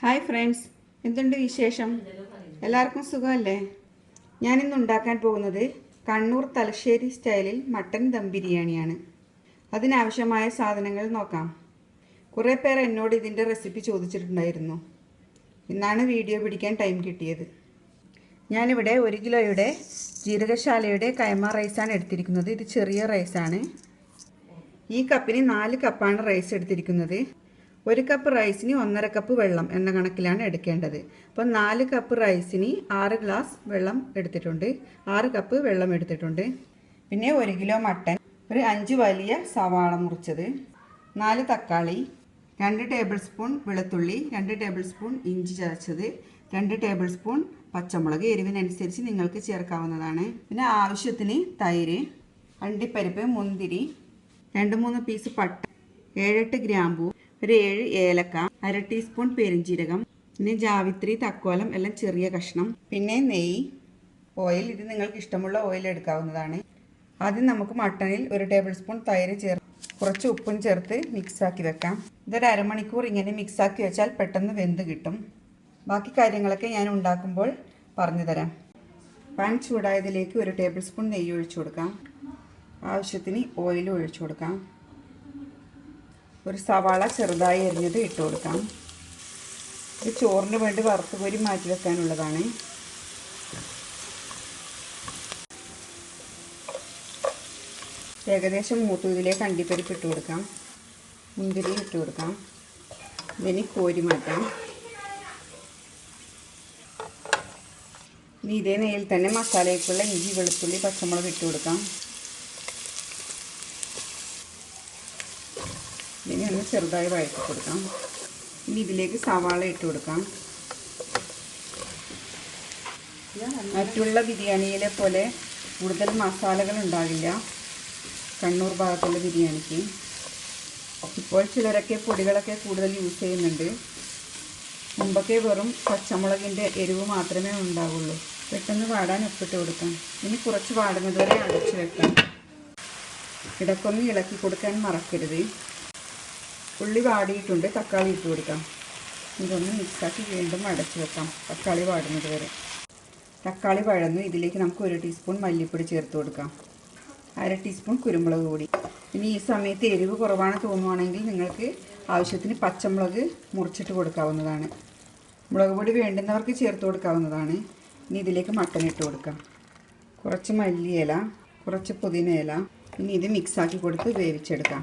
Hi friends എന്തുണ്ട് വിശേഷം? എല്ലാവർക്കും സുഖമല്ലേ? ഞാനിന്ന് ഉണ്ടാക്കാൻ പോകുന്നത് കണ്ണൂർ തലശ്ശേരി സ്റ്റൈലിൽ മട്ടൻ ദം ബിരിയാണിയാണ്. അതിനാവശ്യമായ സാധനങ്ങൾ നോക്കാം. കുറേ പേർ എന്നോട് ഇതിന്റെ റെസിപ്പി ചോദിച്ചിട്ടുണ്ടായിരുന്നു. ഇന്നാണ് വീഡിയോ പിടിക്കാൻ ടൈം കിട്ടിയത്. ഞാനിവിടെ ഒരു കിലോയുടെ ജീരകശാലയുടെ കൈമ റൈസാണ് എടുത്തിരിക്കുന്നത്. ഇത് ചെറിയ റൈസാണ്. ഈ കപ്പിന് നാല് കപ്പാണ് റൈസ് എടുത്തിരിക്കുന്നത്. ഒരു കപ്പ് റൈസിന് ഒന്നര കപ്പ് വെള്ളം എന്ന കണക്കിലാണ് എടുക്കേണ്ടത്. അപ്പം നാല് കപ്പ് റൈസിന് ആറ് ഗ്ലാസ് വെള്ളം എടുത്തിട്ടുണ്ട്. ആറ് കപ്പ് വെള്ളം എടുത്തിട്ടുണ്ട്. പിന്നെ ഒരു കിലോ മട്ടൻ ഒരു അഞ്ച് വലിയ സവാള മുറിച്ചത്. നാല് തക്കാളി രണ്ട് ടേബിൾ സ്പൂൺ വെളുത്തുള്ളി രണ്ട് ടേബിൾ സ്പൂൺ ഇഞ്ചി ചതച്ചത് രണ്ട് ടേബിൾ സ്പൂൺ പച്ചമുളക് എരിവിനനുസരിച്ച് നിങ്ങൾക്ക് ചേർക്കാവുന്നതാണ്. പിന്നെ ആവശ്യത്തിന് തൈര് അണ്ടിപ്പരിപ്പ് മുന്തിരി രണ്ട് മൂന്ന് പീസ് പട്ട ഏഴെട്ട് ഗ്രാമ്പൂ ഒരു ഏഴ് ഏലക്ക അര ടീസ്പൂൺ പെരിഞ്ജീരകം പിന്നെ ജാവിത്രി തക്കോലം എല്ലാം ചെറിയ കഷ്ണം. പിന്നെ നെയ്യ് ഓയിൽ ഇത് നിങ്ങൾക്ക് ഇഷ്ടമുള്ള ഓയിൽ എടുക്കാവുന്നതാണ്. ആദ്യം നമുക്ക് മട്ടണിൽ ഒരു ടേബിൾ സ്പൂൺ തൈര് ചേർ കുറച്ച് ഉപ്പും ചേർത്ത് മിക്സാക്കി വെക്കാം. ഇതൊരു അരമണിക്കൂർ ഇങ്ങനെ മിക്സാക്കി വെച്ചാൽ പെട്ടെന്ന് വെന്ത് കിട്ടും. ബാക്കി കാര്യങ്ങളൊക്കെ ഞാൻ ഉണ്ടാക്കുമ്പോൾ പറഞ്ഞു തരാം. പാൻ ചൂടായതിലേക്ക് ഒരു ടേബിൾ സ്പൂൺ നെയ്യ് ഒഴിച്ചു കൊടുക്കാം. ആവശ്യത്തിന് ഓയിൽ ഒഴിച്ചു കൊടുക്കാം. ഒരു സവാള ചെറുതായി അരിഞ്ഞത് ഇട്ട് കൊടുക്കാം. ഇത് ചോറിന് വേണ്ടി വറുത്ത് കോരി മാറ്റി വെക്കാനുള്ളതാണ്. ഏകദേശം മൂത്തതിലേക്ക് അണ്ടിപ്പരിപ്പ് ഇട്ട് കൊടുക്കാം. മുന്തിരി ഇട്ട് കൊടുക്കാം. ഇതിന് കോരി മാറ്റാം. ഇനി ഇതേ നെയ്യിൽ തന്നെ മസാലയ്ക്കുള്ള ഇഞ്ചി വെളുത്തുള്ളി പച്ചമുളക് ഇട്ട് കൊടുക്കാം ഇതിനെ ഒന്ന് ചെറുതായി വഴറ്റി കൊടുക്കാം. ഇനി ഇതിലേക്ക് സവാള ഇട്ട് കൊടുക്കാം. മറ്റുള്ള ബിരിയാണിയിലെ പോലെ കൂടുതൽ മസാലകൾ ഉണ്ടാകില്ല കണ്ണൂർ ഭാഗത്തുള്ള ബിരിയാണിക്ക്. ഇപ്പോൾ ചിലരൊക്കെ പൊടികളൊക്കെ കൂടുതൽ യൂസ് ചെയ്യുന്നുണ്ട്. മുമ്പൊക്കെ വെറും പച്ചമുളകിന്റെ എരിവ് മാത്രമേ ഉണ്ടാവുള്ളൂ. പെട്ടെന്ന് വാടാൻ ഉപ്പിട്ട് കൊടുക്കാം. ഇനി കുറച്ച് വാടുന്നത് വരെ അടച്ചു വെക്കാം. ഇടക്കൊന്ന് ഇളക്കി കൊടുക്കാൻ മറക്കരുത്. ഉള്ളി വാടിയിട്ടുണ്ട് തക്കാളി ഇട്ട് കൊടുക്കാം. ഇതൊന്ന് മിക്സാക്കി വീണ്ടും അടച്ചു വെക്കാം തക്കാളി വാടുന്നത് വരെ. തക്കാളി വഴന്ന് ഇതിലേക്ക് നമുക്ക് ഒരു ടീസ്പൂൺ മല്ലിപ്പൊടി ചേർത്ത് കൊടുക്കാം. അര ടീസ്പൂൺ കുരുമുളക് കൂടി. ഇനി ഈ സമയത്ത് എരിവ് കുറവാണ് തോന്നുവാണെങ്കിൽ നിങ്ങൾക്ക് ആവശ്യത്തിന് പച്ചമുളക് മുറിച്ചിട്ട് കൊടുക്കാവുന്നതാണ്. മുളക് പൊടി വേണ്ടുന്നവർക്ക് ചേർത്ത് കൊടുക്കാവുന്നതാണ്. ഇനി ഇതിലേക്ക് മട്ടൻ ഇട്ട് കൊടുക്കാം. കുറച്ച് മല്ലിയില കുറച്ച് പുതിനയില ഇനി ഇത് മിക്സാക്കി കൊടുത്ത് വേവിച്ചെടുക്കാം.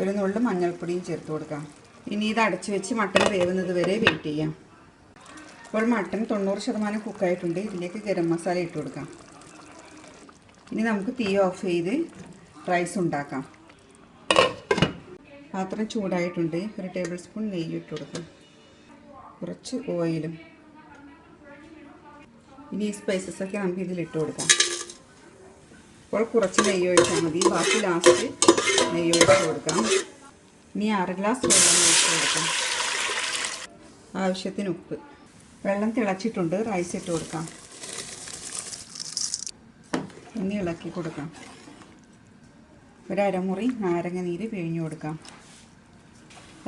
ഒരു നുള്ളു മഞ്ഞൾപ്പൊടിയും ചേർത്ത് കൊടുക്കാം. ഇനി ഇത് അടച്ചു വെച്ച് മട്ടൺ വേവുന്നത് വരെ വെയിറ്റ് ചെയ്യാം. ഇപ്പോൾ മട്ടൺ തൊണ്ണൂറ് ശതമാനം കുക്കായിട്ടുണ്ട് ഇതിലേക്ക് ഗരം മസാല ഇട്ട് കൊടുക്കാം. ഇനി നമുക്ക് തീ ഓഫ് ചെയ്ത് റൈസ് ഉണ്ടാക്കാം. പാത്രം ചൂടായിട്ടുണ്ട്. ഒരു ടേബിൾ സ്പൂൺ നെയ്യ് ഇട്ട് കൊടുക്കും. കുറച്ച് ഓയിലും ഇനി ഈ സ്പൈസസ് ഒക്കെ നമുക്ക് ഇതിലിട്ട് കൊടുക്കാം. ഇപ്പോൾ കുറച്ച് നെയ്യ് ഒഴിച്ചാൽ മതി. ബാക്കി ലാസ്റ്റ് ഒഴിച്ച് കൊടുക്കാം ഇനി അര ഗ്ലാസ് വെള്ളം ഒഴിച്ചു കൊടുക്കാം ആവശ്യത്തിന് ഉപ്പ്. വെള്ളം തിളച്ചിട്ടുണ്ട്. റൈസ് ഇട്ട് കൊടുക്കാം. ഇനി ഇളക്കി കൊടുക്കാം. ഒരു നാരങ്ങ നീര് പിഴിഞ്ഞു കൊടുക്കാം.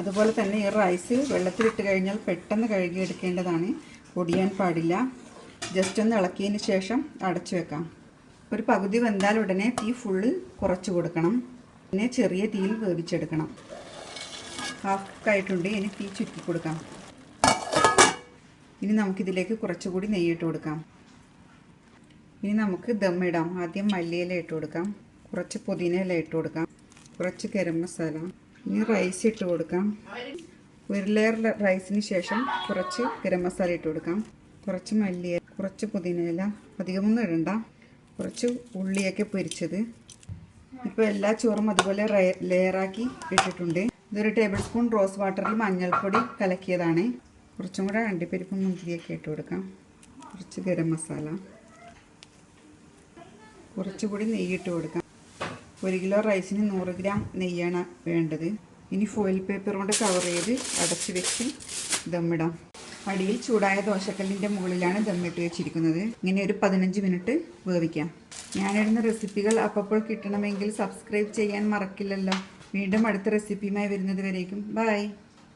അതുപോലെ തന്നെ ഈ റൈസ് വെള്ളത്തിലിട്ട് കഴിഞ്ഞാൽ പെട്ടെന്ന് കഴുകിയെടുക്കേണ്ടതാണ്. പൊടിയാൻ പാടില്ല. ജസ്റ്റ് ഒന്ന് ഇളക്കിയതിന് ശേഷം അടച്ചു വെക്കാം. ഒരു പകുതി വെന്താൽ ഉടനെ തീ ഫുള്ള് കുറച്ച് കൊടുക്കണം. പിന്നെ ചെറിയ തീയിൽ വേവിച്ചെടുക്കണം. ഹാഫ് കുക്കായിട്ടുണ്ട് ഇനി തീ ചുറ്റി കൊടുക്കാം. ഇനി നമുക്കിതിലേക്ക് കുറച്ചുകൂടി നെയ്യിട്ട് കൊടുക്കാം. ഇനി നമുക്ക് ദം ഇടാം. ആദ്യം മല്ലിയില ഇട്ട് കൊടുക്കാം. കുറച്ച് പുതിന ഇല ഇട്ട് കൊടുക്കാം. കുറച്ച് ഗരം മസാല. ഇനി റൈസ് ഇട്ട് കൊടുക്കാം. ഒരു ലെയർ റൈസിന് ശേഷം കുറച്ച് ഗരം മസാല ഇട്ട് കൊടുക്കാം. കുറച്ച് മല്ലിയില കുറച്ച് പുതിന ഇല. അധികമൊന്നും ഇടണ്ട. കുറച്ച് ഉള്ളിയൊക്കെ പൊരിച്ചത്. ഇപ്പോൾ എല്ലാ ചോറും അതുപോലെ ലെയറാക്കി ഇട്ടിട്ടുണ്ട്. ഇതൊരു ടേബിൾ സ്പൂൺ റോസ് വാട്ടറിൽ മഞ്ഞൾപ്പൊടി കലക്കിയതാണ്. കുറച്ചും കൂടെ അണ്ടിപ്പരിപ്പും മുന്തിരിയൊക്കെ ഇട്ട് കൊടുക്കാം. കുറച്ച് ഗരം മസാല. കുറച്ചുകൂടി നെയ്യ് ഇട്ട് കൊടുക്കാം. ഒരു കിലോ റൈസിന് നൂറ് ഗ്രാം നെയ്യാണ് വേണ്ടത്. ഇനി ഫോയിൽ പേപ്പർ കൊണ്ട് കവർ ചെയ്ത് അടച്ച് വെച്ച് ദമ്മിടാം അടിയിൽ ചൂടായ ദോശക്കല്ലിന്റെ മുകളിലാണ് ദമ്മിട്ട് വെച്ചിരിക്കുന്നത്. ഇങ്ങനെ ഒരു പതിനഞ്ച് മിനിറ്റ് വേവിക്കാം. ഞാനിടുന്ന റെസിപ്പികൾ അപ്പോൾ കിട്ടണമെങ്കിൽ സബ്സ്ക്രൈബ് ചെയ്യാൻ മറക്കില്ലല്ലോ. വീണ്ടും അടുത്ത റെസിപ്പിയുമായി വരുന്നത് വരേക്കും. ബൈ.